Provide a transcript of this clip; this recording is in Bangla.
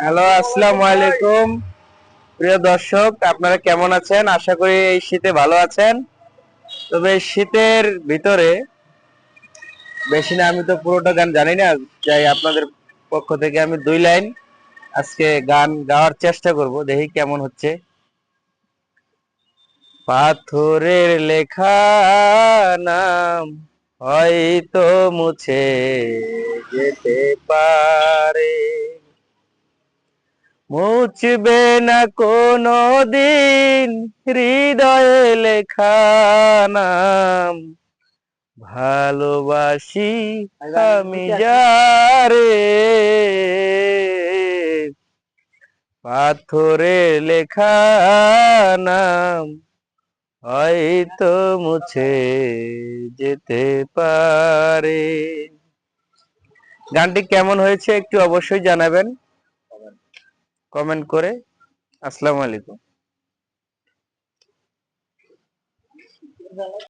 হ্যালো, আসসালামু আলাইকুম। প্রিয় দর্শক, আপনারা কেমন আছেন? আশা করি এই শীতে ভালো আছেন। তবে শীতের ভিতরে বেশি না, আমি তো পুরোটা গান জানি না যাই আপনাদের পক্ষ থেকে আমি দুই লাইন আজকে গান গাওয়ার চেষ্টা করব, দেখি কেমন হচ্ছে। পাথরের লেখা নাম হয়তো মুছে যেতে পারে। মুছবে না কোনো দিন হৃদয়ে লেখা নাম। ভালোবাসি আমি যারে। পাথরে লেখা নাম। হয়তো মুছে যেতে পারে। গানটি কেমন হয়েছে একটু অবশ্যই জানাবেন। কমেন্ট করে আসসালামু আলাইকুম।